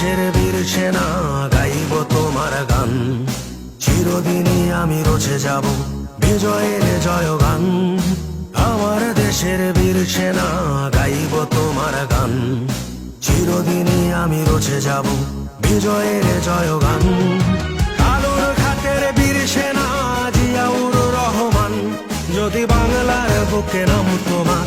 দেশের বীর সেনা গাইব তোমার গান। চিরদিনই আমি রচে যাব বিজয়ের জয় গান। আমার দেশের বীর সেনা গাইব তোমার গান। চিরদিনই আমি রচে যাব বিজয়ের জয় গান। কালোর ঘাটের বীর সেনা জিয়াউর রহমান, যদি বাংলার বুকে নাম তোমার